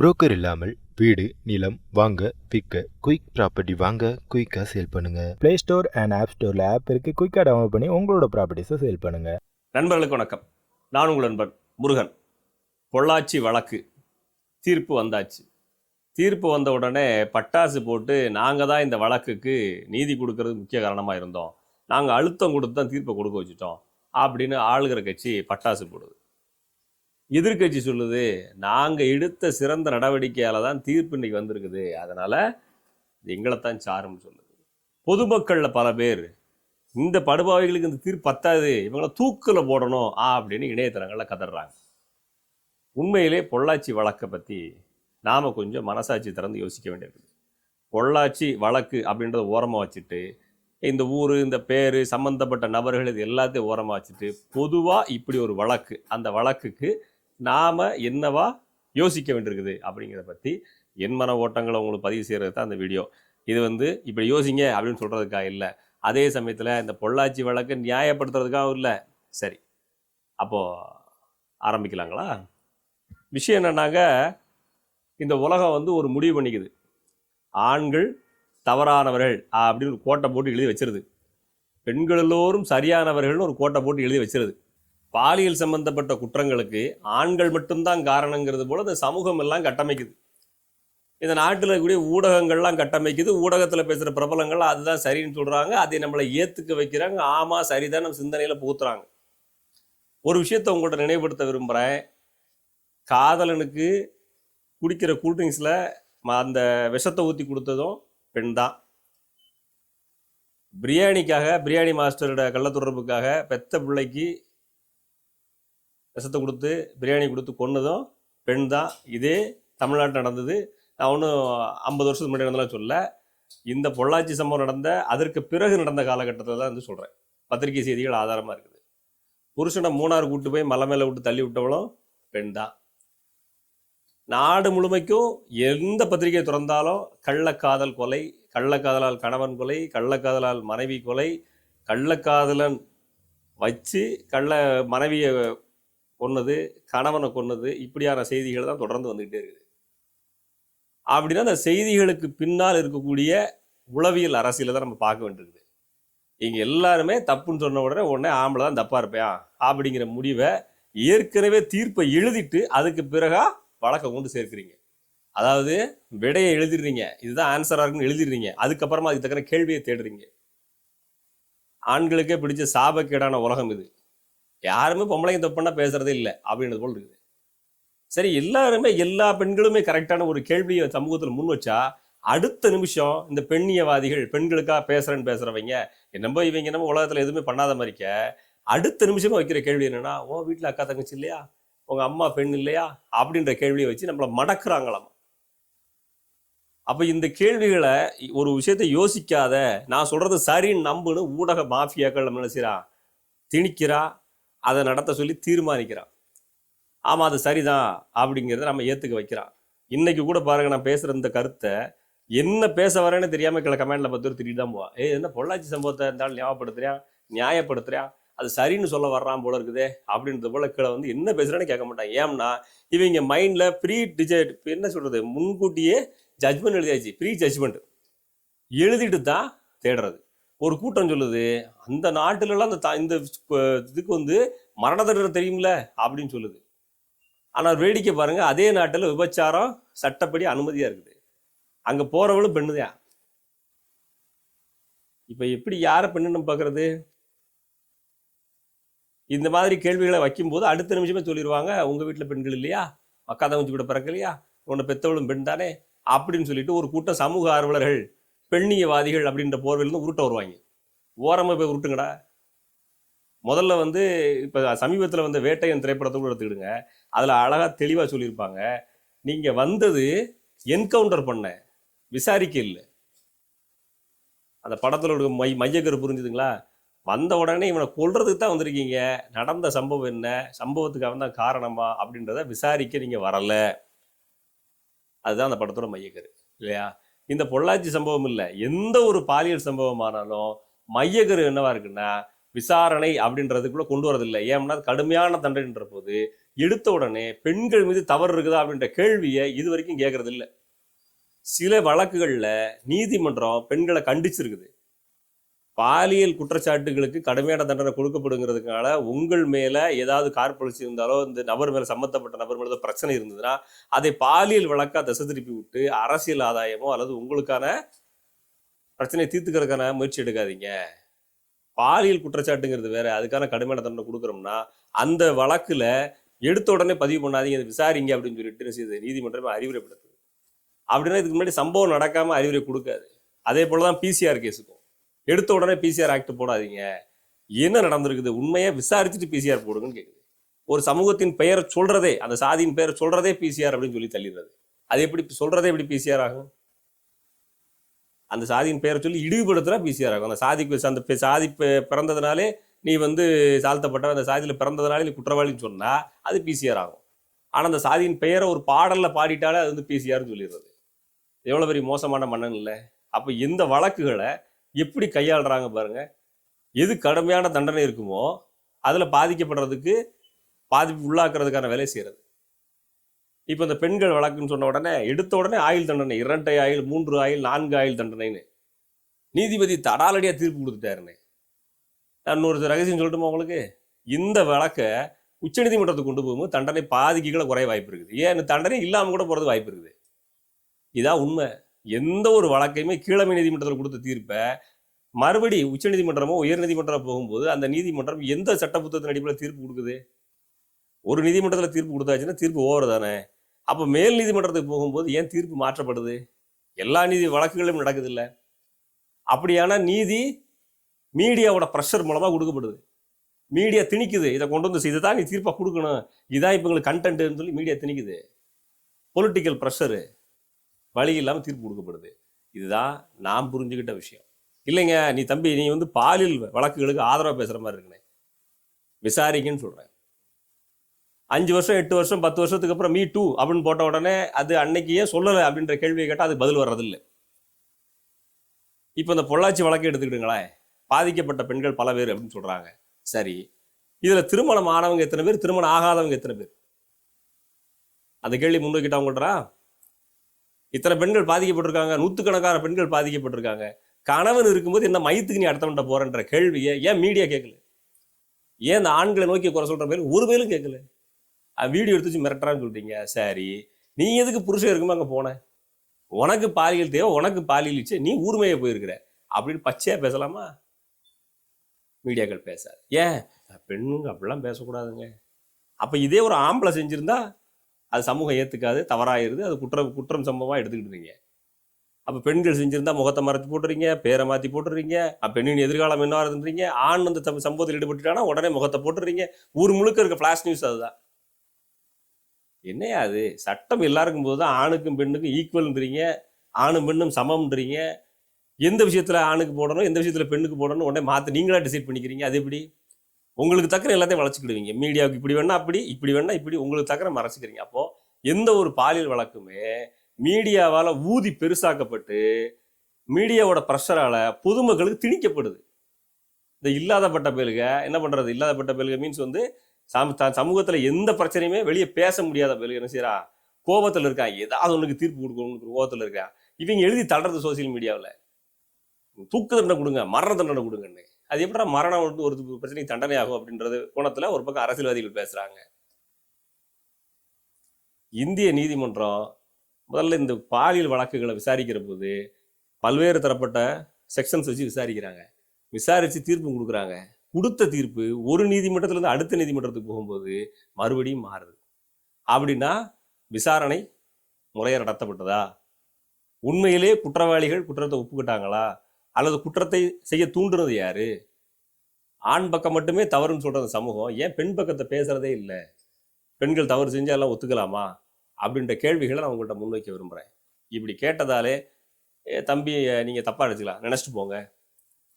Broker இல்லாமல் வீடு நிலம் வாங்க விற்க குயிக் ப்ராப்பர்ட்டி வாங்க குயிக்காக சேல் பண்ணுங்க. ப்ளே ஸ்டோர் அண்ட் ஆப் ஸ்டோரில் ஆப் இருக்குது குயிக்காக டவுன்லோட் பண்ணி உங்களோட ப்ராப்பர்ட்டிஸை சேல் பண்ணுங்க. நண்பர்களுக்கு வணக்கம். நான் உங்கள் நண்பன் முருகன். பொள்ளாச்சி வழக்கு. தீர்ப்பு வந்தாச்சு. தீர்ப்பு வந்த உடனே பட்டாசு போட்டு நாங்கள் தான் இந்த வழக்குக்கு நீதி கொடுக்கறது முக்கிய காரணமாக இருந்தோம். நாங்கள் அழுத்தம் கொடுத்து தான் தீர்ப்பை கொடுக்க வச்சுட்டோம். அப்படின்னு ஆளுகிற கட்சி பட்டாசு போடுது. எதிர்க்கட்சி சொல்லுது நாங்கள் எடுத்த சிறந்த நடவடிக்கையால் தான் தீர்ப்பு இன்னைக்கு வந்திருக்குது. அதனால் எங்களைத்தான் சாருன்னு சொல்லுது. பொதுமக்களில் பல பேர் இந்த படுபாவைகளுக்கு இந்த தீர்ப்பு பத்தாது இவங்கள தூக்கில் போடணும் ஆ அப்படின்னு இணையதளங்களில் கதறாங்க. உண்மையிலே பொள்ளாச்சி வழக்கை பற்றி நாம் கொஞ்சம் மனசாட்சி திறந்து யோசிக்க வேண்டியிருக்குது. பொள்ளாச்சி வழக்கு அப்படின்றத ஓரமாக வச்சுட்டு இந்த ஊர் இந்த பேர் சம்மந்தப்பட்ட நபர்கள் இது எல்லாத்தையும் ஓரமாக வச்சுட்டு பொதுவாக இப்படி ஒரு வழக்கு அந்த வழக்குக்கு நாம் என்னவா யோசிக்க வேண்டியிருக்குது அப்படிங்கிறத பற்றி என் மன ஓட்டங்களை உங்களுக்கு பதிவு செய்கிறது தான் அந்த வீடியோ. இது வந்து இப்படி யோசிங்க அப்படின்னு சொல்கிறதுக்காக இல்லை. அதே சமயத்தில் இந்த பொள்ளாச்சி வழக்கை நியாயப்படுத்துறதுக்காகவும் இல்லை. சரி. அப்போது ஆரம்பிக்கலாங்களா? விஷயம் என்னன்னாங்க இந்த உலகம் வந்து ஒரு முடிவு பண்ணிக்குது. ஆண்கள் தவறானவர்கள் அப்படின்னு ஒரு கோட்டை போட்டு எழுதி வச்சிருது. பெண்கள் எல்லோரும் சரியானவர்கள்னு ஒரு கோட்டை போட்டு எழுதி வச்சிருது. பாலியல் சம்பந்தப்பட்ட குற்றங்களுக்கு ஆண்கள் மட்டும்தான் காரணங்கிறது போல இந்த சமூகம் எல்லாம் கட்டமைக்குது. இந்த நாட்டில் இருக்கக்கூடிய ஊடகங்கள்லாம் கட்டமைக்குது. ஊடகத்தில் பேசுகிற பிரபலங்கள் அதுதான் சரின்னு சொல்கிறாங்க அதை நம்மளை ஏற்றுக்க வைக்கிறாங்க. ஆமாம் சரிதான் நம்ம சிந்தனையில் புகுத்துறாங்க. ஒரு விஷயத்தை உங்கள்கிட்ட நினைவுபடுத்த விரும்புகிறேன் காதலனுக்கு குடிக்கிற கூல்ட்ரிங்க்ஸில் அந்த விஷத்தை ஊற்றி கொடுத்ததும் பெண் தான். பிரியாணிக்காக பிரியாணி மாஸ்டரோட கள்ளத்தொடர்புக்காக பெத்த பிள்ளைக்கு விஷத்தை கொடுத்து பிரியாணி கொடுத்து கொன்னதும் பெண் தான். இதே தமிழ்நாட்டில் நடந்தது. நான் ஒன்றும் ஐம்பது வருஷத்துக்கு முன்னாடி நடந்தலாம் சொல்ல இந்த பொள்ளாச்சி சம்பவம் நடந்த அதற்கு பிறகு நடந்த காலகட்டத்தில் தான் வந்து சொல்கிறேன் பத்திரிகை செய்திகள் ஆதாரமாக இருக்குது. புருஷனை மூணாறு கூட்டு போய் மலை மேலே விட்டு தள்ளி விட்டவளும் பெண் தான். நாடு முழுமைக்கும் எந்த பத்திரிகை திறந்தாலும் கள்ளக்காதல் கொலை கள்ளக்காதலால் கணவன் கொலை கள்ளக்காதலால் மனைவி கொலை கள்ளக்காதலன் வச்சு கள்ள மனைவியை கொன்னது கணவனை கொன்னது இப்படியான செய்திகள் தான் தொடர்ந்து வந்துக்கிட்டே இருக்குது. அப்படின்னா அந்த செய்திகளுக்கு பின்னால் இருக்கக்கூடிய உளவியல் அரசியலை தான் நம்ம பார்க்க வேண்டியிருக்குது. இங்கே எல்லாருமே தப்புன்னு சொன்ன உடனே உடனே ஆம்பளை தான் தப்பாக இருப்பேன் அப்படிங்கிற முடிவை ஏற்கனவே தீர்ப்பை எழுதிட்டு அதுக்கு பிறகா வழக்கை கொண்டு சேர்க்குறீங்க. அதாவது விடையை எழுதிடுறீங்க. இதுதான் ஆன்சராக இருக்குன்னு எழுதிடுறீங்க. அதுக்கப்புறமா அதுக்கு தக்கன கேள்வியை தேடுறீங்க. ஆண்களுக்கே பிடிச்ச சாபக்கேடான உலகம் இது. யாருமே பொம்பளைங்க தப்புன்னா பேசுறதே இல்லை அப்படின்றது போல் இருக்குது. சரி எல்லாருமே எல்லா பெண்களுமே கரெக்டான ஒரு கேள்வியை சமூகத்தில் முன் வச்சா அடுத்த நிமிஷம் இந்த பெண்ணியவாதிகள் பெண்களுக்காக பேசுறேன்னு பேசுறவங்க என்னமோ இவங்க என்னமோ உலகத்தில் எதுவுமே பண்ணாத மாதிரிக்க அடுத்த நிமிஷமா வைக்கிற கேள்வி என்னன்னா ஓ வீட்டில் அக்கா தங்கச்சி இல்லையா? உங்க அம்மா பெண் இல்லையா? அப்படின்ற கேள்வியை வச்சு நம்மளை மடக்குறாங்களாம். அப்ப இந்த கேள்விகளை ஒரு விஷயத்தை யோசிக்காத நான் சொல்றது சரின்னு நம்புன்னு ஊடக மாஃபியாக்கள் நம்ம என்ன திணிக்கிறா அதை நடத்த சொல்லி தீர்மானிக்கிறான். ஆமாம் அது சரிதான் அப்படிங்கிறத நம்ம ஏற்றுக்க வைக்கிறான். இன்னைக்கு கூட பாருங்க நான் பேசுகிற இந்த கருத்தை என்ன பேச வரேன்னு தெரியாமல் கிளை கமெண்ட்ல பத்து பேர் திட்டிட்டு தான் போவான். ஏ என்ன பொள்ளாச்சி சம்பவத்தை இருந்தாலும் ஞாபகப்படுத்துறியான் நியாயப்படுத்துறியான் அது சரின்னு சொல்ல வர்றான் போல இருக்குதே அப்படின்றது போல கீழே வந்து என்ன பேசுகிறேன்னு கேட்க மாட்டான். ஏம்னா இவங்க மைண்டில் ப்ரீ டிஜெட் என்ன சொல்கிறது முன்கூட்டியே ஜட்மெண்ட் எழுதியாச்சு ப்ரீ ஜட்மெண்ட் எழுதிட்டு தான் தேடுறது. ஒரு கூட்டம் சொல்லுது அந்த நாட்டிலலாம் அந்த இந்த இதுக்கு வந்து மரண தண்டனை தெரியும்ல அப்படின்னு சொல்லுது. ஆனால் வேடிக்கை பாருங்கள் அதே நாட்டில் விபச்சாரம் சட்டப்படி அனுமதியாக இருக்குது. அங்கே போகிறவளும் பெண்ணு தான். இப்போ எப்படி யாரை பெண்ணுன்னு பார்க்குறது இந்த மாதிரி கேள்விகளை வைக்கும்போது அடுத்த நிமிஷமே சொல்லிடுவாங்க உங்கள் வீட்டில் பெண்கள் இல்லையா? அக்கா கூட பிறக்கலையா? உன்னை பெத்தவளும் பெண் தானே? அப்படின்னு சொல்லிட்டு ஒரு கூட்டம் சமூக ஆர்வலர்கள் பெண்ணியவாதிகள் அப்படின்ற போர்வையிலிருந்து உருட்ட வருவாங்க. ஓரமா போய் உருட்டுங்கடா. முதல்ல வந்து இப்ப சமீபத்துல வந்து வேட்டையன் திரைப்படத்தை கூட எடுத்துக்கிடுங்க. அதுல அழகா தெளிவா சொல்லியிருப்பாங்க. நீங்க வந்தது என்கவுண்டர் பண்ண. விசாரிக்க இல்லை. அந்த படத்துல மை மையக்கரு புரிஞ்சுதுங்களா? வந்த உடனே இவனை கொள்றதுக்கு தான் வந்திருக்கீங்க. நடந்த சம்பவம் என்ன? சம்பவத்துக்கு அவன் தான் காரணமா? அப்படின்றத விசாரிக்க நீங்க வரல. அதுதான் அந்த படத்தோட மையக்கரு. இல்லையா? இந்த பொள்ளாச்சி சம்பவம் இல்லை. எந்த ஒரு பாலியல் சம்பவமானாலும் மையக்கரு என்னவா இருக்குன்னா விசாரணை அப்படின்றதுக்குள்ள கொண்டு வரதில்லை. ஏன்னா அது கடுமையான தண்டனைன்ற போது எடுத்த உடனே பெண்கள் மீது தவறு இருக்குதா அப்படின்ற கேள்வியை இது வரைக்கும் கேட்கறதில்ல. சில வழக்குகளில் நீதிமன்றம் பெண்களை கண்டிச்சிருக்குது. பாலியல் குற்றச்சாட்டுகளுக்கு கடுமையான தண்டனை கொடுக்கப்படுங்கிறதுனால உங்கள் மேலே ஏதாவது கார்பொலிசி இருந்தாலோ இந்த நபர் மேலே சம்மந்தப்பட்ட நபர் மேலே பிரச்சனை இருந்ததுன்னா அதை பாலியல் வழக்காக திசை திருப்பி விட்டு அரசியல் ஆதாயமோ அல்லது உங்களுக்கான பிரச்சனையை தீர்த்துக்கிறதுக்கான முயற்சி எடுக்காதீங்க. பாலியல் குற்றச்சாட்டுங்கிறது வேற. அதுக்கான கடுமையான தண்டனை கொடுக்குறோம்னா அந்த வழக்கில் எடுத்த உடனே பதிவு பண்ணாதீங்க. இதை விசாரிங்க அப்படின்னு சொல்லிட்டு செய்யுது? நீதிமன்றமே அறிவுரைப்படுத்துது. அப்படின்னா இதுக்கு முன்னாடி சம்பவம் நடக்காமல் அறிவுரை கொடுக்காது. அதே போலதான் பிசிஆர் கேஸுக்கும் எடுத்த உடனே பிசிஆர் ஆக்ட் போடாதீங்க. என்ன நடந்திருக்குது? உண்மையை விசாரிச்சுட்டு பிசிஆர் போடுங்கன்னு கேட்குது ஒரு சமூகத்தின் பெயரை சொல்றதே அந்த சாதியின் பெயரை சொல்றதே பிசிஆர் அப்படின்னு சொல்லி தள்ளிடுறது. அது எப்படி சொல்றதே எப்படி பிசிஆர் ஆகும்? அந்த சாதியின் பெயரை சொல்லி இழிவுபடுத்துறா பிசிஆர் ஆகும். அந்த சாதிக்கு அந்த பெ- சாதி பெ- பிறந்ததுனாலே நீ வந்து தாழ்த்தப்பட்ட அந்த சாதியில் பிறந்ததுனாலே நீ குற்றவாளின்னு சொன்னா அது பிசிஆர் ஆகும். ஆனால் அந்த சாதியின் பெயரை ஒரு பாடலில் பாடிட்டாலே அது வந்து பிசிஆர்னு சொல்லிடுறது. எவ்வளோ பெரிய மோசமான மன்னன் இல்லை. அப்போ இந்த வழக்குகளை எப்படி கையாளுறாங்க பாருங்க. எது கடுமையான தண்டனை இருக்குமோ அதில் பாதிக்கப்படுறதுக்கு பாதிப்பு உள்ளாக்குறதுக்கான வேலை செய்கிறது இப்போ இந்த பெண்கள் வழக்குன்னு சொன்ன உடனே எடுத்த உடனே ஆயுள் தண்டனை இரண்டை ஆயுள் மூன்று ஆயுள் நான்கு ஆயுள் தண்டனைன்னு. நீதிபதி தடாலடியாக தீர்ப்பு கொடுத்துட்டாருன்னு. நான் ஒரு ரகசியம் சொல்லட்டுமா உங்களுக்கு? இந்த வழக்கை உச்சநீதிமன்றத்துக்கு கொண்டு போகும்போது தண்டனை பாதிக்கு கீழே குறைய வாய்ப்பு இருக்குது. ஏன்? தண்டனை இல்லாமல் கூட போகிறது வாய்ப்பு இருக்குது. இதான் உண்மை. எந்த ஒரு வழக்கையுமே கீழமை நீதிமன்றத்தில் கொடுத்த தீர்ப்பை மறுபடி உச்சநீதிமன்றமோ உயர்நீதிமன்றம் போகும்போது அந்த நீதிமன்றம் எந்த சட்ட புத்தகத்தின் அடிப்படையில் தீர்ப்பு கொடுக்குது? ஒரு நீதிமன்றத்தில் தீர்ப்பு கொடுத்தாச்சுன்னா தீர்ப்பு ஓவர் தானே? அப்போ மேல் நீதிமன்றத்துக்கு போகும்போது ஏன் தீர்ப்பு மாற்றப்படுது? எல்லா நீதி வழக்குகளும் நடக்குது அப்படியான நீதி மீடியாவோட ப்ரெஷர் மூலமாக கொடுக்கப்படுது. மீடியா திணிக்குது. இதை கொண்டு வந்து இதை தான் நீ தீர்ப்பாக கொடுக்கணும். இதான் இப்போ உங்களுக்கு கண்டென்ட்னு சொல்லி மீடியா திணிக்குது. பொலிட்டிக்கல் ப்ரெஷரு வழி இல்லாமல் தீர்ப்பு கொடுக்கப்படுது. இதுதான் நாம் புரிஞ்சுக்கிட்ட விஷயம். இல்லைங்க நீ தம்பி நீ வந்து பாலியல் வழக்குகளுக்கு ஆதரவாக பேசுகிற மாதிரி இருக்குனே. விசாரிங்கன்னு சொல்கிறேன் அஞ்சு வருஷம் எட்டு வருஷம் பத்து வருஷத்துக்கு அப்புறம் மீ டூ அப்படின்னு போட்ட உடனே அது அன்னைக்கு ஏன் சொல்லலை அப்படின்ற கேள்வியை கேட்டால் அது பதில் வர்றதில்லை. இப்போ இந்த பொள்ளாச்சி வழக்கை எடுத்துக்கிட்டுங்களேன் பாதிக்கப்பட்ட பெண்கள் பல பேர் அப்படின்னு சொல்றாங்க. சரி இதுல திருமணம் ஆனவங்க எத்தனை பேர்? திருமணம் ஆகாதவங்க எத்தனை பேர்? அந்த கேள்வி முன்வைக்கிட்டவங்கள்டா இத்தனை பெண்கள் பாதிக்கப்பட்டிருக்காங்க. நூற்றுக்கணக்கான பெண்கள் பாதிக்கப்பட்டிருக்காங்க. கணவன் இருக்கும்போது என்ன மையத்துக்கு நீ அடுத்தவன்ட்ட போறன்ற கேள்வியை ஏன் மீடியா கேட்கல? ஏன் இந்த ஆண்களை நோக்கி குறை சொல்ற பேர் ஒரு பேரும் கேட்கல? வீடியோ எடுத்து வச்சு மிரட்டுறான்னு சொல்றீங்க. சரி. நீ எதுக்கு புருஷன் இருக்குமோ அங்கே போன? உனக்கு பாலியல் தேவை உனக்கு பாலியல் இச்சு நீ ஊர்மையை போயிருக்கிற. அப்படின்னு பச்சையா பேசலாமா? மீடியாக்கள் பேசாது. ஏன்? பெண்ணுங்க அப்படிலாம் பேசக்கூடாதுங்க. அப்போ இதே ஒரு ஆம்பளை செஞ்சுருந்தா அது சமூகம் ஏற்றுக்காது தவறாயிருது. அது குற்றம் குற்றம் சம்பவமாக எடுத்துக்கிட்டு இருக்கீங்க. அப்போ பெண்கள் செஞ்சுருந்தா முகத்தை மறைச்சி போட்டுறீங்க பேரை மாற்றி போட்டுறீங்க அப்ப பெண்ணின் எதிர்காலம் என்ன ஆகுதுன்றீங்க ஆண் அந்த சம்ப- சம்பவத்தில் ஈடுபட்டுட்டானா உடனே முகத்தை போட்டுறீங்க. ஊர் முழுக்க இருக்க ஃப்ளாஷ் நியூஸ் அதுதான். என்னையா அது? சட்டம் எல்லாருக்கும் போது தான் ஆணுக்கும் பெண்ணுக்கும் ஈக்குவல்ன்றீங்க ஆணும் பெண்ணும் சமம்ன்றீங்க. எந்த விஷயத்தில் ஆணுக்கு போடணும் எந்த விஷயத்தில் பெண்ணுக்கு போடணும் உடனே மாற்ற நீங்களாக டிசைட் பண்ணிக்கிறீங்க அது எப்படி? உங்களுக்கு தக்கிற எல்லாத்தையும் வளச்சிக்கிடுவீங்க மீடியாவுக்கு இப்படி வேணா அப்படி இப்படி வேணா இப்படி உங்களுக்கு தக்கிற மறைச்சிக்கிறீங்க அப்போ எந்த ஒரு பாலியல் வழக்குமே மீடியாவால் ஊதி பெருசாக்கப்பட்டு மீடியாவோட ப்ரெஷரால பொதுமக்களுக்கு திணிக்கப்படுது. இந்த இல்லாதப்பட்ட பேலுக என்ன பண்றது? இல்லாதப்பட்ட பேலுக மீன்ஸ் வந்து சம த- எந்த பிரச்சனையுமே வெளியே பேச முடியாத பேலுக என்ன செய்யறா கோபத்தில் இருக்கான் ஏதாவது உனக்கு தீர்ப்பு கொடுக்கணும்னு கோபத்தில் இருக்கான் இவங்க எழுதி தடுறது சோசியல் மீடியாவில் தூக்கு தண்டனை கொடுங்க மரண தண்டனை கொடுங்கன்னு. அது எப்படி மரணம் வந்து ஒரு பிரச்சனைக்கு தண்டனை ஆகும் அப்படின்றது கோணத்துல ஒரு பக்கம் அரசியல்வாதிகள் பேசுறாங்க. இந்திய நீதிமன்றம் முதல்ல இந்த பாலியல் வழக்குகளை விசாரிக்கிற போது பல்வேறு தரப்பட்ட செக்ஷன்ஸ் வச்சு விசாரிக்கிறாங்க. விசாரிச்சு தீர்ப்பு கொடுக்குறாங்க. கொடுத்த தீர்ப்பு ஒரு நீதிமன்றத்துல இருந்து அடுத்த நீதிமன்றத்துக்கு போகும்போது மறுபடியும் மாறுது. அப்படின்னா விசாரணை முறையாக நடத்தப்பட்டதா? உண்மையிலே குற்றவாளிகள் குற்றத்தை ஒப்புக்கிட்டாங்களா? அல்லது குற்றத்தை செய்ய தூண்டுறது யாரு? ஆண் பக்கம் மட்டுமே தவறுன்னு சொல்கிற அந்த சமூகம் ஏன் பெண் பக்கத்தை பேசுகிறதே இல்லை? பெண்கள் தவறு செஞ்சா எல்லாம் ஒத்துக்கலாமா? அப்படின்ற கேள்விகளை நான் உங்கள்கிட்ட முன்வைக்க விரும்புகிறேன் இப்படி கேட்டதாலே "ஏ, தம்பி நீங்கள் தப்பாக எடுத்துக்கலாம் நினச்சிட்டு போங்க.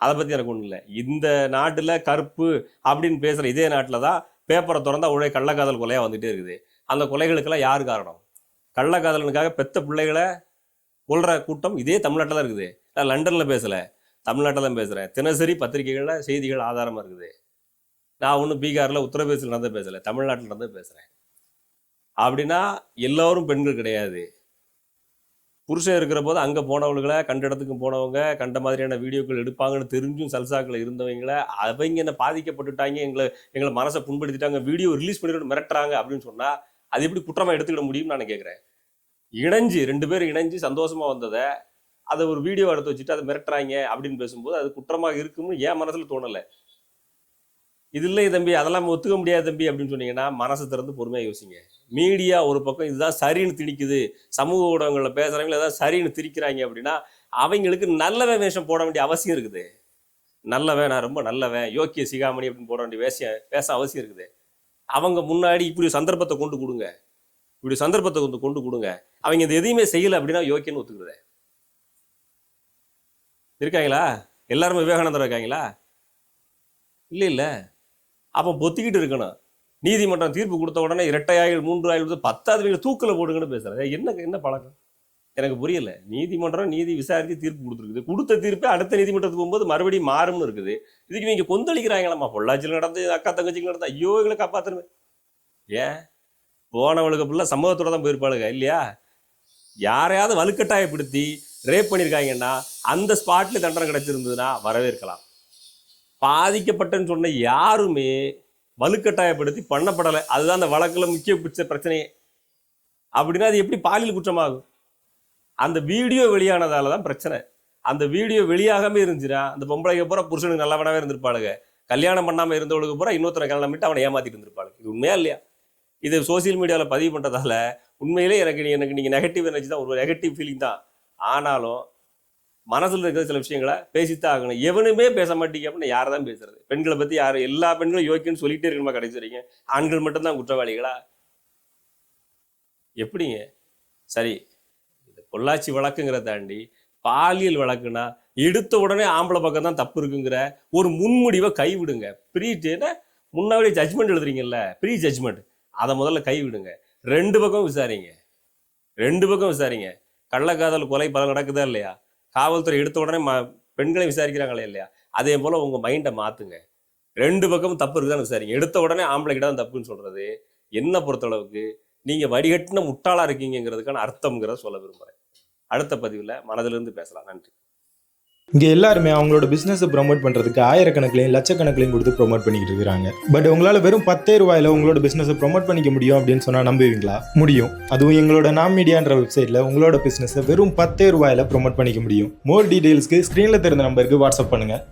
அதை பற்றி எனக்கு ஒன்றும் இல்லை. இந்த நாட்டில் கருப்பு அப்படின்னு பேசுகிற இதே நாட்டில் தான் பேப்பரை திறந்தா உழைய கள்ளக்காதல் கொலையாக வந்துகிட்டே இருக்குது. அந்த கொலைகளுக்கெல்லாம் யார் காரணம்? கள்ளக்காதலனுக்காக பெத்த பிள்ளைகளை கொள்கிற கூட்டம் இதே தமிழ்நாட்டில் தான் இருக்குது. நான் லண்டனில் பேசலை தமிழ்நாட்டில் தான் பேசுகிறேன் தினசரி பத்திரிகைகளில் செய்திகள் ஆதாரமாக இருக்குது. நான் ஒன்றும் பீகாரில் உத்தரப்பிரதேசில் நடந்து பேசலை தமிழ்நாட்டில் நடந்து பேசுகிறேன் அப்படின்னா எல்லோரும் பெண்கள் கிடையாது. புருஷன் இருக்கிற போது அங்கே போனவங்களை கண்ட இடத்துக்கு போனவங்க கண்ட மாதிரியான வீடியோக்கள் எடுப்பாங்கன்னு தெரிஞ்சும் சல்சாக்கள் இருந்தவங்கள அவங்க என்ன பாதிக்கப்பட்டுட்டாங்க எங்களை எங்களை மனசை புண்படுத்திட்டாங்க வீடியோ ரிலீஸ் பண்ணிட்டு மிரட்டுறாங்க அப்படின்னு சொன்னால் அது எப்படி குற்றமாக எடுத்துக்கிட முடியும்னு நான் கேட்குறேன் இணைஞ்சு ரெண்டு பேரும் இணைஞ்சு சந்தோஷமாக வந்ததை அதை ஒரு வீடியோ எடுத்து வச்சுட்டு அதை மிரட்டுறாங்க அப்படின்னு பேசும்போது அது குற்றமாக இருக்கும்னு என் மனசில் தோணலை. இது இல்லை தம்பி அதெல்லாம் ஒத்துக்க முடியாது தம்பி அப்படின்னு சொன்னீங்கன்னா மனசு திறந்து பொறுமையாக யோசிங்க. மீடியா ஒரு பக்கம் இதுதான் சரின்னு திணிக்குது. சமூக ஊடகங்களில் பேசுகிறவங்க ஏதாவது சரின்னு திரிக்கிறாங்க அப்படின்னா அவங்களுக்கு நல்லவன் வேஷம் போட வேண்டிய அவசியம் இருக்குது. நல்லவன் நான் ரொம்ப நல்லவன் யோக்கிய சிகாமணி அப்படின்னு போட வேண்டிய வேஷம் பேச அவசியம் இருக்குது. அவங்க முன்னாடி இப்படி ஒரு சந்தர்ப்பத்தை கொண்டு கொடுங்க. இப்படி சந்தர்ப்பத்தை கொண்டு கொண்டு கொடுங்க. அவங்க இந்த எதையுமே செய்யலை அப்படின்னா யோக்கியன்னு ஒத்துக்கிறேன் இருக்காங்களா? எல்லாருமே விவேகானந்தர் இருக்காங்களா? இல்லை இல்லை அப்போ பொத்திக்கிட்டு இருக்கணும். நீதிமன்றம் தீர்ப்பு கொடுத்த உடனே இரட்டை ஆயுள் மூன்று ஆயுள் பத்தாவது வீடு தூக்கில் போடுங்கன்னு பேசுகிறேன் என்ன என்ன பழக்கம்? எனக்கு புரியல. நீதிமன்றம் நீதி விசாரித்து தீர்ப்பு கொடுத்துருக்குது. கொடுத்த தீர்ப்பு அடுத்த நீதிமன்றத்துக்கு போகும்போது மறுபடியும் மாறும்னு இருக்குது. இதுக்கு நீங்கள் கொந்தளிக்கிறாங்களாம்மா. பொள்ளாச்சியில் நடந்து அக்கா தங்கச்சிக்கு நடந்து ஐயோ எங்களை காப்பாத்தணுமே ஏன்? போனவளுக்கு ஃபுல்லாக சமூகத்தோட தான் போயிருப்பாளுங்க இல்லையா? யாரையாவது வலுக்கட்டாயப்படுத்தி ரேப் பண்ணியிருக்காங்கன்னா அந்த ஸ்பாட்ல தண்டனை கிடைச்சிருந்ததுன்னா வரவேற்கலாம். பாதிக்கப்பட்டன்னு சொன்ன யாருமே வலுக்கட்டாயப்படுத்தி பண்ணப்படலை. அதுதான் அந்த வழக்கில் முக்கிய பிடிச்ச பிரச்சனையே அப்படின்னா அது எப்படி பாலியல் குற்றமாகும்? அந்த வீடியோ வெளியானதால தான் பிரச்சனை. அந்த வீடியோ வெளியாகாம இருந்துச்சுன்னா அந்த பொம்பளைக்கு பூரா புருஷனுக்கு நல்லவனாவே இருந்திருப்பாளுங்க. கல்யாணம் பண்ணாமல் இருந்தவளுக்கு பூரா இன்னொருத்தரை கல்யாணம் பண்ணிட்டு அவனை ஏமாத்திட்டு இருந்திருப்பாளுங்க. இது உண்மையா இல்லையா? இது சோசியல் மீடியாவில் பதிவு பண்ணுறதால உண்மையிலே எனக்கு நீ- எனக்கு நீங்கள் நெகட்டிவ் எனர்ஜி தான் ஒரு நெகட்டிவ் ஃபீலிங் தான். ஆனாலும் மனசில் இருக்கிற சில விஷயங்களை பேசித்தான் ஆகணும். எவனுமே பேச மாட்டீங்க அப்படின்னு யாரை தான் பேசுறது? பெண்களை பற்றி யார்? எல்லா பெண்களும் யோக்கியன்னு சொல்லிகிட்டே இருக்கணுமா கடைசி வரைக்கும்? ஆண்கள் மட்டும்தான் குற்றவாளிகளா? எப்படிங்க? சரி இந்த பொள்ளாச்சி வழக்குங்கிறத தாண்டி பாலியல் வழக்குனா எடுத்த உடனே ஆம்பளை பக்கம் தான் தப்பு இருக்குங்கிற ஒரு முன்முடிவை கைவிடுங்க. ப்ரீ முன்னாடியே ஜட்மெண்ட் எழுதுறீங்கல்ல? ப்ரீ ஜட்ஜ்மெண்ட் அதை முதல்ல கைவிடுங்க. ரெண்டு பக்கம் விசாரிங்க. ரெண்டு பக்கம் விசாரிங்க. கள்ளக்காதல் கொலை பல நடக்குதா இல்லையா? காவல்துறை எடுத்த உடனே ம பெண்களை விசாரிக்கிறாங்களே இல்லையா? அதே போல உங்க மைண்டை மாத்துங்க. ரெண்டு பக்கமும் தப்பு இருக்குதான்னு விசாரிங்க. எடுத்த உடனே ஆம்பளை கிட்ட தான் தப்புன்னு சொல்றது. என்ன பொறுத்தளவுக்கு? நீங்க வடிகட்டின முட்டாளா இருக்கீங்கிறதுக்கான அர்த்தம்ங்கிறத சொல்ல விரும்புறேன். அடுத்த பதிவில் மனதிலிருந்து பேசலாம். நன்றி. இங்கே எல்லாருமே அவங்களோட பிஸ்னஸை ப்ரொமோட் பண்ணுறதுக்கு ஆயிரக்கணக்கிலையும் லட்சக்கணக்கிலையும் கொடுத்து ப்ரோமோட் பண்ணிக்கிட்டு இருக்காங்க பட் உங்களால் வெறும் பத்தே ரூபாயில் உங்களோட பிஸ்னஸை ப்ரொமோட் பண்ணிக்க முடியும் அப்படின்னு சொன்னால் நம்புவீங்களா? முடியும். அதுவும் எங்களோட நாம் மீடியான்ற வெப்சைட்டில் உங்களோட பிஸ்னஸை வெறும் பத்தே ரூபாயில் ப்ரொமோட் பண்ணிக்க முடியும். மோர் டீடைல்ஸ்க்கு ஸ்க்ரீனில் தெரிந்த நம்பருக்கு வாட்ஸ்அப் பண்ணுங்கள்